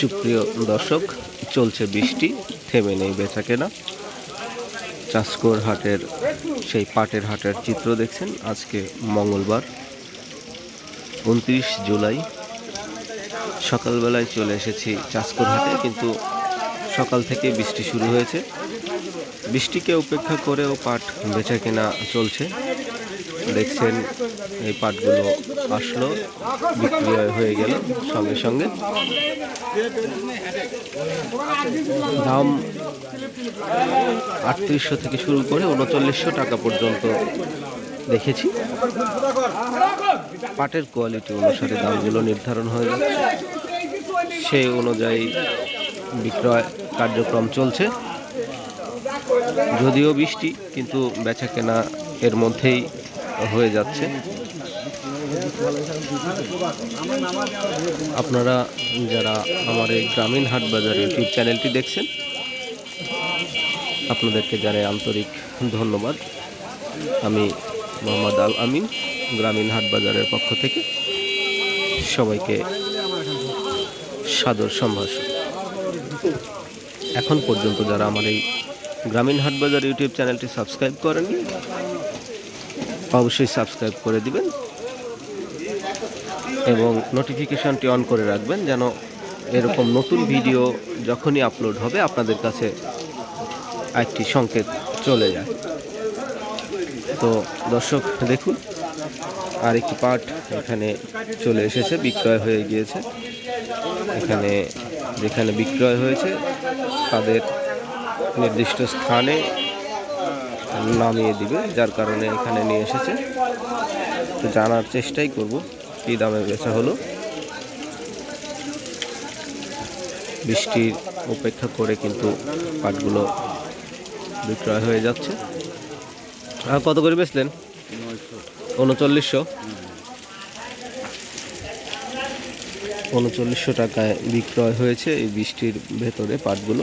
সুপ্রিয় দর্শক, চলছে বৃষ্টি, থেমে নেই বেচা কেনা চাষকোর হাটের, সেই পাটের হাটের চিত্র দেখছেন আজকে মঙ্গলবার, উনত্রিশ জুলাই। সকালবেলায় চলে এসেছি চাষকোর হাটে, কিন্তু সকাল থেকে বৃষ্টি শুরু হয়েছে। বৃষ্টিকে উপেক্ষা করেও পাট বেচা কেনা চলছে। দেখছেন এই পাটগুলো আসলো, বিক্রি হয়ে গেল সঙ্গে সঙ্গে। দাম আটত্রিশশো থেকে শুরু করে উনচল্লিশশো টাকা পর্যন্ত দেখেছি। পাটের কোয়ালিটি অনুসারে দামগুলো নির্ধারণ হয়ে যাচ্ছে সেই অনুযায়ী বিক্রয় কার্যক্রম চলছে। যদিও বৃষ্টি, কিন্তু বেচা কেনা এর মধ্যেই হয়ে যাচ্ছে। আপনারা যারা আমার এই গ্রামীণ হাট বাজার ইউটিউব চ্যানেলটি দেখছেন, আপনাদেরকে জানাই আন্তরিক ধন্যবাদ। আমি মোহাম্মদ আল আমিন, গ্রামীণ হাট বাজারের পক্ষ থেকে সবাইকে সাদর সম্ভাষণ। এখন পর্যন্ত যারা আমার এই গ্রামীণ হাট বাজার ইউটিউব চ্যানেলটি সাবস্ক্রাইব করেননি অবশ্যই সাবস্ক্রাইব করে দিবেন এবং নোটিফিকেশানটি অন করে রাখবেন যেন এরকম নতুন ভিডিও যখনই আপলোড হবে আপনাদের কাছে একটি সংকেত চলে যায়। তো দর্শক, দেখুন আর একটি পার্ট এখানে চলে এসেছে, বিক্রয় হয়ে গিয়েছে। এখানে যেখানে বিক্রয় হয়েছে, তাদের নির্দিষ্ট স্থানে নামিয়ে দিবে, যার কারণে এখানে নিয়ে এসেছে। তো জানার চেষ্টাই করব, কী দামে বেচা হলো। বৃষ্টির উপেক্ষা করে কিন্তু পাটগুলো বিক্রয় হয়ে যাচ্ছে। আর কত করে বেচলেন? উনচল্লিশশো। উনচল্লিশশো টাকায় বিক্রয় হয়েছে এই বৃষ্টির ভেতরে পাটগুলো।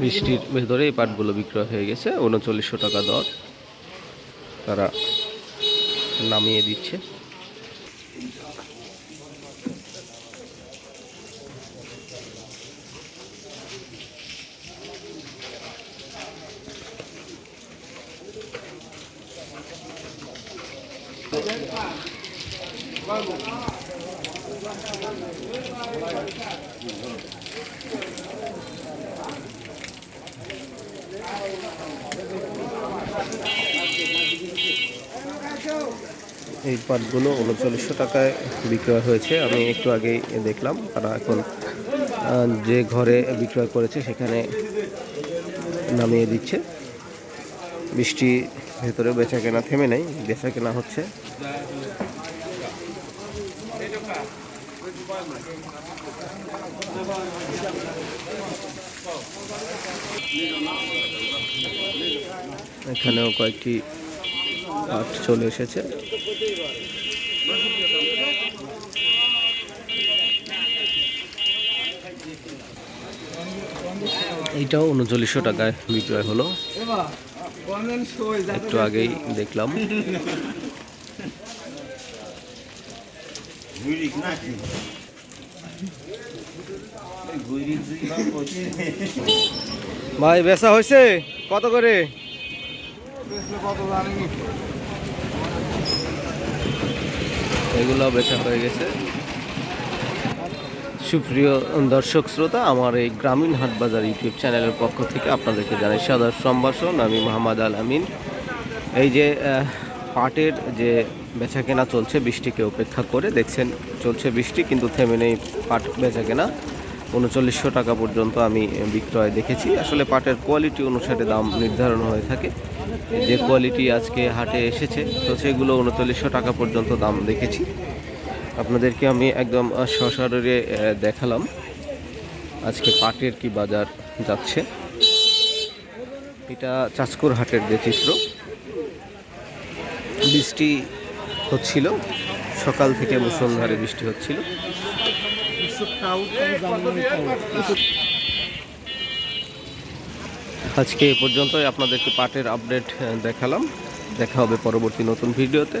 বৃষ্টির ভেতরে এই পাটগুলো বিক্রয় হয়ে গেছে উনচল্লিশশো টাকা দর। তারা নামিয়ে দিচ্ছে। এই পাটগুলো উনচল্লিশশো টাকায় বিক্রয় হয়েছে। আমি একটু আগেই দেখলাম, তারা এখন যে ঘরে বিক্রয় করেছে সেখানে নামিয়ে দিচ্ছে। বৃষ্টি ভেতরে বেচা কেনা থেমে নেই, বেচা কেনা হচ্ছে। এখানেও কয়েকটি পাট চলে এসেছে। এইটাও উনচল্লিশশো টাকায় বিক্রয় হলো। একটু আগেই দেখলাম। ভাই বেচা হয়েছে? কত করে? এগুলো বেচা হয়ে গেছে। সুপ্রিয় দর্শক শ্রোতা, আমার এই গ্রামীণ হাট বাজার ইউটিউব চ্যানেলের পক্ষ থেকে আপনাদেরকে জানাই সাদর সম্ভাষণ। আমি মোহাম্মদ আল আমিন। এই যে পাটের যে বেচা কেনা চলছে, বৃষ্টিকে উপেক্ষা করে, দেখছেন চলছে বৃষ্টি, কিন্তু থেমে নেই পাট বেচা কেনা উনচল্লিশশো টাকা পর্যন্ত আমি বিক্রয় দেখেছি। আসলে পাটের কোয়ালিটি অনুসারে দাম নির্ধারণ হয়ে থাকে। যে কোয়ালিটি আজকে হাটে এসেছে, তো সেগুলো উনচল্লিশশো টাকা পর্যন্ত দাম দেখেছি। আপনাদেরকে আমি একদম সশরীরে দেখালাম। আজকে পাটের কি বাজার যাচ্ছে? এটা চাঁচকুর হাটের যে চিত্র। বৃষ্টি হচ্ছিল। সকাল থেকে মুসলধারে বৃষ্টি হচ্ছিল। আজকে এ পর্যন্তই। আপনাদেরকে পাটের আপডেট দেখালাম। দেখা হবে পরবর্তী নতুন ভিডিওতে।